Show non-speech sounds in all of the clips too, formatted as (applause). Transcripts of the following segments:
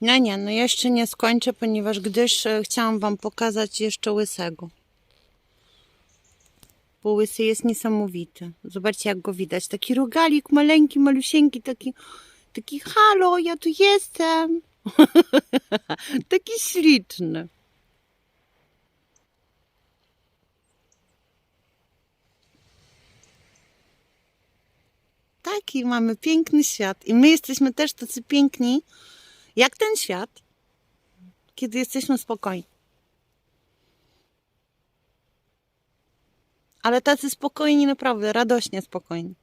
No nie, no jeszcze nie skończę, ponieważ gdyż e, chciałam Wam pokazać jeszcze łysego. Bo łysy jest niesamowity. Zobaczcie, jak go widać. Taki rogalik, maleńki, malusieńki, taki, taki halo, ja tu jestem. (laughs) taki śliczny. Taki mamy piękny świat. I my jesteśmy też tacy piękni, jak ten świat, kiedy jesteśmy spokojni. Ale tacy spokojni, naprawdę, radośnie spokojni.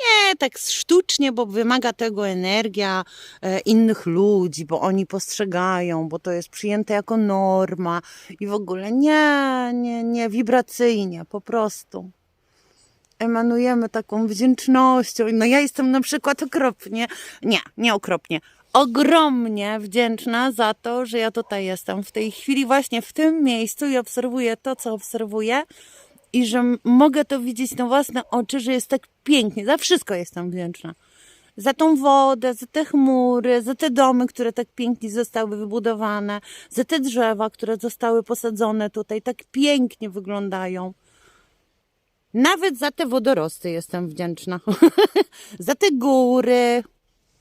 Nie tak sztucznie, bo wymaga tego energia e, innych ludzi, bo oni postrzegają, bo to jest przyjęte jako norma i w ogóle nie, nie, nie, wibracyjnie, po prostu emanujemy taką wdzięcznością. No ja jestem na przykład okropnie, nie, nie okropnie, ogromnie wdzięczna za to, że ja tutaj jestem w tej chwili, właśnie w tym miejscu i obserwuję to, co obserwuję i że mogę to widzieć na własne oczy, że jest tak pięknie. Za wszystko jestem wdzięczna. Za tą wodę, za te chmury, za te domy, które tak pięknie zostały wybudowane, za te drzewa, które zostały posadzone tutaj, tak pięknie wyglądają. Nawet za te wodorosty jestem wdzięczna. (laughs) za te góry,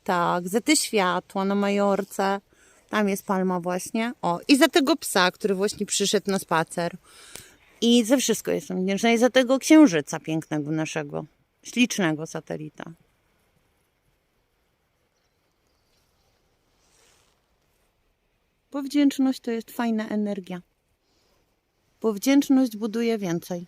tak, za te światła na Majorce. Tam jest palma właśnie. O, i za tego psa, który właśnie przyszedł na spacer. I za wszystko jestem wdzięczna. I za tego księżyca pięknego naszego, ślicznego satelita. Bo wdzięczność to jest fajna energia. Bo wdzięczność buduje więcej.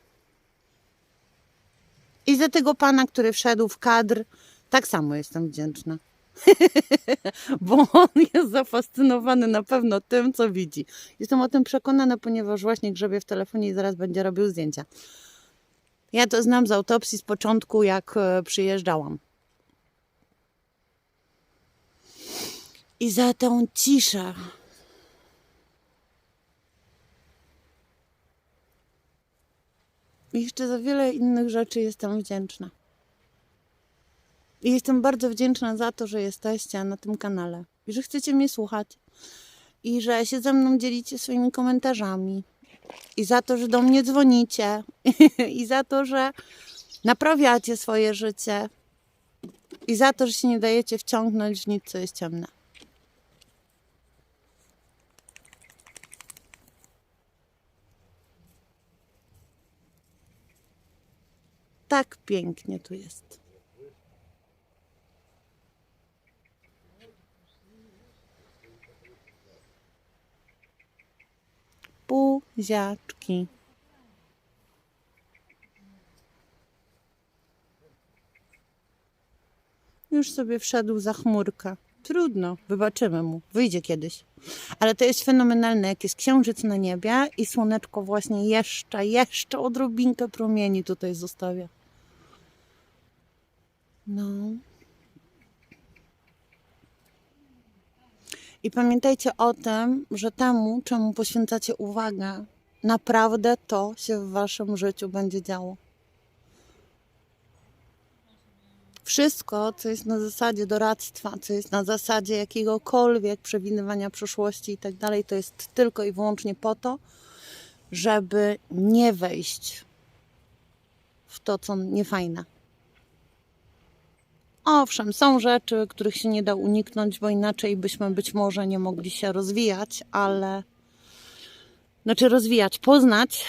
I za tego pana, który wszedł w kadr, tak samo jestem wdzięczna. (laughs) Bo on jest zafascynowany na pewno tym, co widzi. Jestem o tym przekonana, ponieważ właśnie grzebie w telefonie i zaraz będzie robił zdjęcia. Ja to znam z autopsji z początku, jak e, przyjeżdżałam. I za tą ciszę. I jeszcze za wiele innych rzeczy jestem wdzięczna. I jestem bardzo wdzięczna za to, że jesteście na tym kanale i że chcecie mnie słuchać i że się ze mną dzielicie swoimi komentarzami i za to, że do mnie dzwonicie (laughs) i za to, że naprawiacie swoje życie i za to, że się nie dajecie wciągnąć w nic, co jest ciemne. Tak pięknie tu jest. Buziaczki. Już sobie wszedł za chmurkę. Trudno, wybaczymy mu, wyjdzie kiedyś. Ale to jest fenomenalne, jak jest księżyc na niebie i słoneczko właśnie jeszcze, jeszcze odrobinkę promieni tutaj zostawia. No. I pamiętajcie o tym, że temu, czemu poświęcacie uwagę, naprawdę to się w waszym życiu będzie działo. Wszystko, co jest na zasadzie doradztwa, co jest na zasadzie jakiegokolwiek przewidywania przyszłości i tak dalej, to jest tylko i wyłącznie po to, żeby nie wejść w to, co niefajne. Owszem, są rzeczy, których się nie da uniknąć, bo inaczej byśmy być może nie mogli się rozwijać, ale znaczy rozwijać, poznać,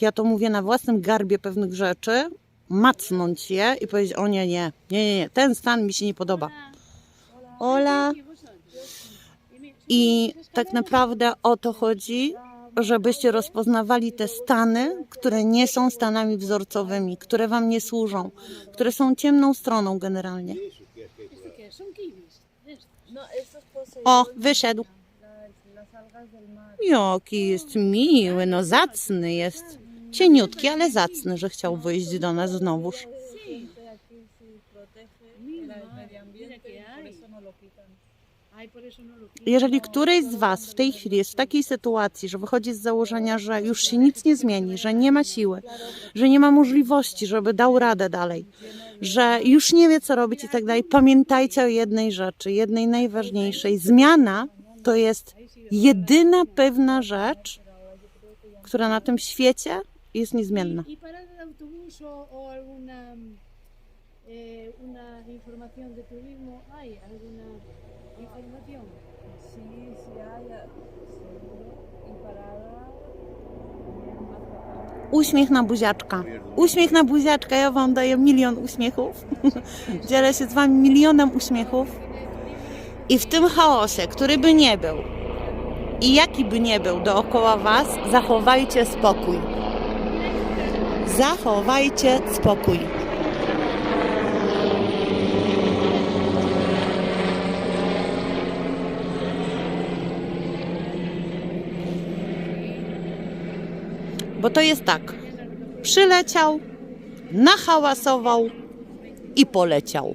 ja to mówię na własnym garbie pewnych rzeczy, macnąć je i powiedzieć, o nie, nie, nie, nie, nie, ten stan mi się nie podoba. Ola. I tak naprawdę o to chodzi, żebyście rozpoznawali te stany, które nie są stanami wzorcowymi, które wam nie służą, które są ciemną stroną generalnie. O, wyszedł. Jaki jest miły, no zacny jest. Cieniutki, ale zacny, że chciał wyjść do nas znowuż. Jeżeli któryś z Was w tej chwili jest w takiej sytuacji, że wychodzi z założenia, że już się nic nie zmieni, że nie ma siły, że nie ma możliwości, żeby dał radę dalej, że już nie wie, co robić i tak dalej, pamiętajcie o jednej rzeczy, jednej najważniejszej. Zmiana to jest jedyna pewna rzecz, która na tym świecie jest niezmienna. Eh, una información de turismo? ¿Hay alguna información? Sí, sí hay, ah, seguro. Y parada. Uśmiech na buziaczka. Uśmiech na buziaczka. Ja Wam daję milion uśmiechów. (laughs) Dzielę się z Wami milionem uśmiechów. I w tym chaosie, który by nie był i jaki by nie był dookoła Was, zachowajcie spokój. Zachowajcie spokój. Bo to jest tak. Przyleciał, nahałasował i poleciał.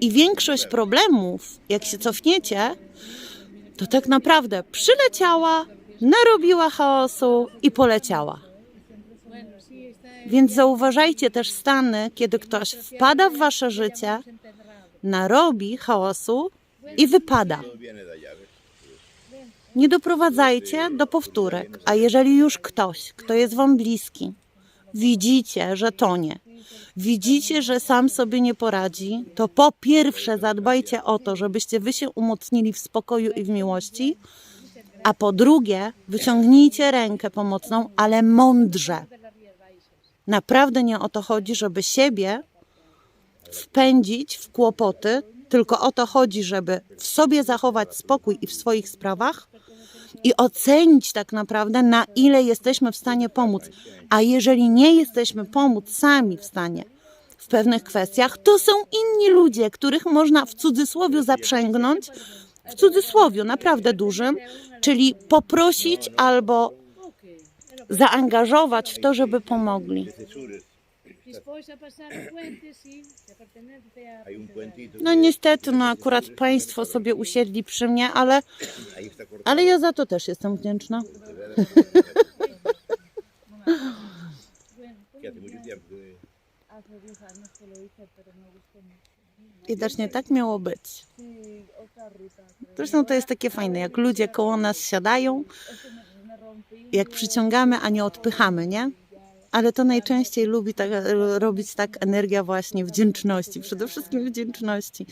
I większość problemów, jak się cofniecie, to tak naprawdę przyleciała, narobiła chaosu i poleciała. Więc zauważajcie też stany, kiedy ktoś wpada w wasze życie, narobi chaosu i wypada. Nie doprowadzajcie do powtórek, a jeżeli już ktoś, kto jest wam bliski, widzicie, że tonie, widzicie, że sam sobie nie poradzi, to po pierwsze zadbajcie o to, żebyście wy się umocnili w spokoju i w miłości, a po drugie wyciągnijcie rękę pomocną, ale mądrze. Naprawdę nie o to chodzi, żeby siebie wpędzić w kłopoty, tylko o to chodzi, żeby w sobie zachować spokój i w swoich sprawach i ocenić tak naprawdę, na ile jesteśmy w stanie pomóc. A jeżeli nie jesteśmy pomóc sami w stanie w pewnych kwestiach, to są inni ludzie, których można w cudzysłowie zaprzęgnąć, w cudzysłowie naprawdę dużym, czyli poprosić albo zaangażować w to, żeby pomogli. No niestety, no akurat państwo sobie usiedli przy mnie, ale, ale ja za to też jestem wdzięczna. (laughs) Que hace mucho tiempo que Hace 10 años que lo hice, pero me gustó mucho. Widocznie tak miało być. Zresztą to jest takie fajne, jak ludzie koło nas siadają, jak przyciągamy, a nie odpychamy, nie? Ale to najczęściej lubi tak, robić tak energia właśnie wdzięczności, przede wszystkim wdzięczności.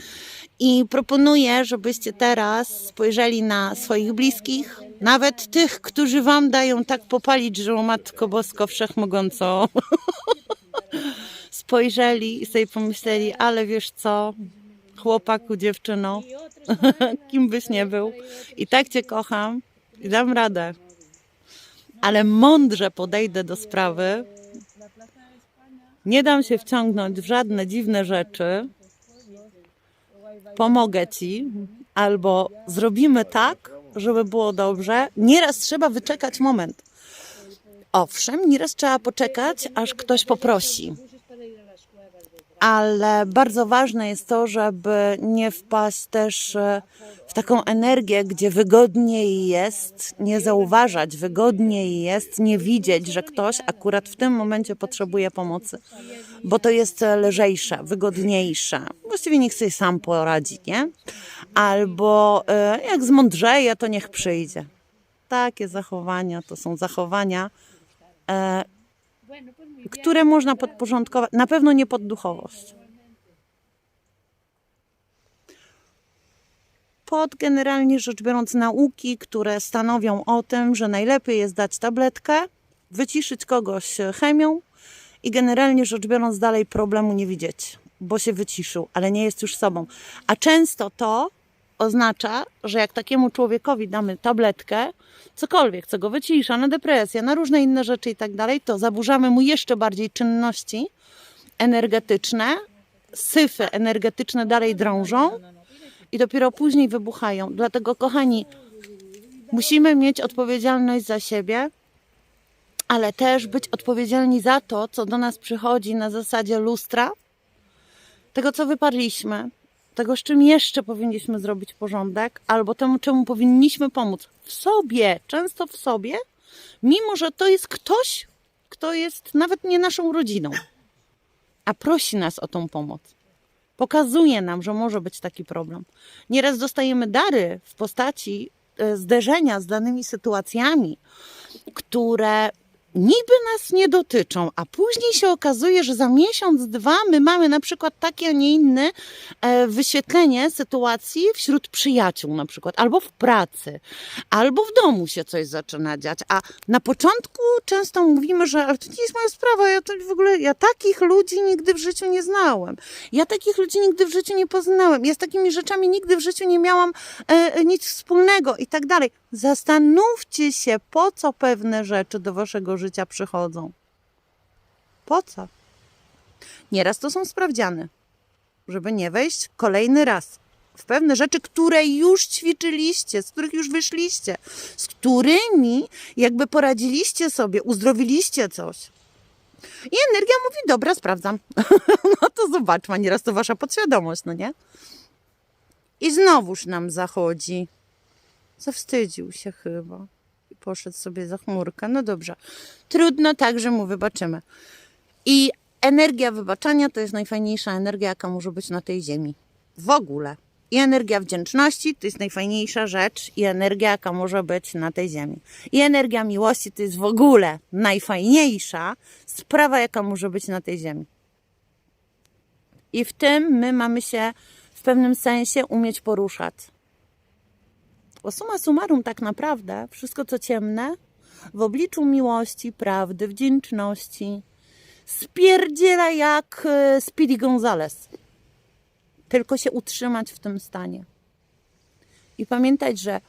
I proponuję, żebyście teraz spojrzeli na swoich bliskich, nawet tych, którzy wam dają tak popalić, że o Matko Bosko Wszechmogąco (laughs) spojrzeli i sobie pomyśleli, ale wiesz co, chłopaku, dziewczyno, (laughs) kim byś nie był, i tak cię kocham i dam radę. Ale mądrze podejdę do sprawy. Nie dam się wciągnąć w żadne dziwne rzeczy. Pomogę ci, albo zrobimy tak, żeby było dobrze. Nieraz trzeba wyczekać moment. Owszem, nieraz trzeba poczekać, aż ktoś poprosi. Ale bardzo ważne jest to, żeby nie wpaść też e, w taką energię, gdzie wygodniej jest nie zauważać, wygodniej jest nie widzieć, że ktoś akurat w tym momencie potrzebuje pomocy, bo to jest e, lżejsze, wygodniejsze. Właściwie niech sobie sam poradzi, nie? Albo e, jak zmądrzeje, to niech przyjdzie. Takie zachowania to są zachowania, które można podporządkować, na pewno nie pod duchowość. Pod generalnie rzecz biorąc nauki, które stanowią o tym, że najlepiej jest dać tabletkę, wyciszyć kogoś chemią i generalnie rzecz biorąc dalej problemu nie widzieć, bo się wyciszył, ale nie jest już sobą. A często to oznacza, że jak takiemu człowiekowi damy tabletkę, cokolwiek, co go wycisza, na depresję, na różne inne rzeczy i tak dalej, to zaburzamy mu jeszcze bardziej czynności energetyczne, syfy energetyczne dalej drążą i dopiero później wybuchają. Dlatego, kochani, musimy mieć odpowiedzialność za siebie, ale też być odpowiedzialni za to, co do nas przychodzi na zasadzie lustra, tego, co wyparliśmy, tego, z czym jeszcze powinniśmy zrobić porządek, albo temu, czemu powinniśmy pomóc w sobie, często w sobie, mimo że to jest ktoś, kto jest nawet nie naszą rodziną, a prosi nas o tą pomoc. Pokazuje nam, że może być taki problem. Nieraz dostajemy dary w postaci e, zderzenia z danymi sytuacjami, które niby nas nie dotyczą, a później się okazuje, że za miesiąc, dwa my mamy na przykład takie, a nie inne e, wyświetlenie sytuacji wśród przyjaciół na przykład, albo w pracy, albo w domu się coś zaczyna dziać, a na początku często mówimy, że ale to nie jest moja sprawa, ja to w ogóle, ja takich ludzi nigdy w życiu nie znałem, ja takich ludzi nigdy w życiu nie poznałem, ja z takimi rzeczami nigdy w życiu nie miałam e, nic wspólnego i tak dalej. Zastanówcie się, po co pewne rzeczy do waszego życia przychodzą. Po co? Nieraz to są sprawdziany, żeby nie wejść kolejny raz w pewne rzeczy, które już ćwiczyliście, z których już wyszliście, z którymi jakby poradziliście sobie, uzdrowiliście coś. I energia mówi, dobra, sprawdzam. (laughs) no to zobaczmy, nieraz to wasza podświadomość, no nie? I znowuż nam zachodzi. Zawstydził się chyba. I poszedł sobie za chmurkę. No dobrze. Trudno, także mu wybaczymy. I energia wybaczania to jest najfajniejsza energia, jaka może być na tej ziemi. W ogóle. I energia wdzięczności to jest najfajniejsza rzecz i energia, jaka może być na tej ziemi. I energia miłości to jest w ogóle najfajniejsza sprawa, jaka może być na tej ziemi. I w tym my mamy się w pewnym sensie umieć poruszać. Bo summa summarum tak naprawdę wszystko co ciemne w obliczu miłości, prawdy, wdzięczności spierdziela jak e, Speedy Gonzales. Tylko się utrzymać w tym stanie. I pamiętać, że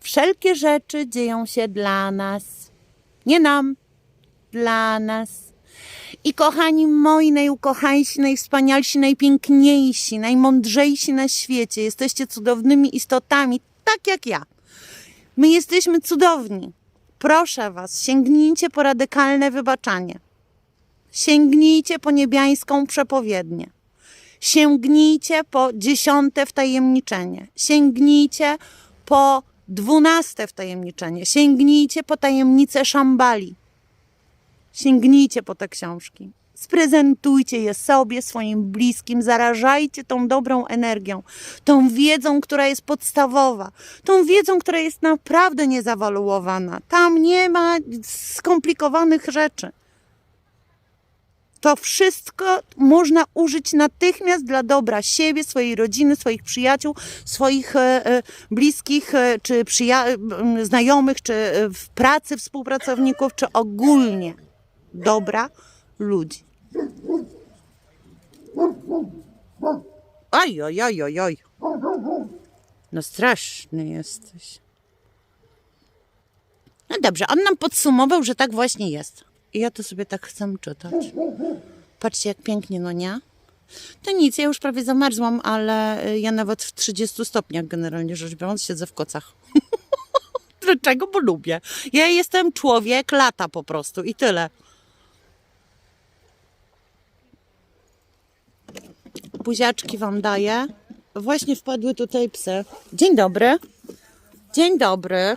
wszelkie rzeczy dzieją się dla nas. Nie nam, dla nas. I kochani moi, najukochańsi, najwspanialsi, najpiękniejsi, najmądrzejsi na świecie, jesteście cudownymi istotami, tak jak ja. My jesteśmy cudowni. Proszę Was, sięgnijcie po radykalne wybaczanie. Sięgnijcie po niebiańską przepowiednię. Sięgnijcie po dziesiąte wtajemniczenie. Sięgnijcie po dwunaste wtajemniczenie. Sięgnijcie po tajemnicę Szambali. Sięgnijcie po te książki. Sprezentujcie je sobie, swoim bliskim, zarażajcie tą dobrą energią, tą wiedzą, która jest podstawowa, tą wiedzą, która jest naprawdę niezawaluowana. Tam nie ma skomplikowanych rzeczy. To wszystko można użyć natychmiast dla dobra siebie, swojej rodziny, swoich przyjaciół, swoich e, e, bliskich, e, czy przyja- m, znajomych, czy e, w pracy współpracowników, czy ogólnie dobra ludzi. Oj, oj, oj, oj, oj. No straszny jesteś. No dobrze, on nam podsumował, że tak właśnie jest. I ja to sobie tak chcę czytać. Patrzcie, jak pięknie, no nie? To nic, ja już prawie zamarzłam, ale y, ja nawet w 30 stopniach generalnie rzecz biorąc siedzę w kocach. (laughs) Dlaczego? Bo lubię. Ja jestem człowiek lata po prostu i tyle. Buziaczki wam daję. Właśnie wpadły tutaj psy. Dzień dobry. Dzień dobry. (laughs)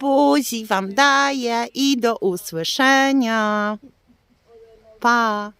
Buzi wam daję i do usłyszenia. Pa.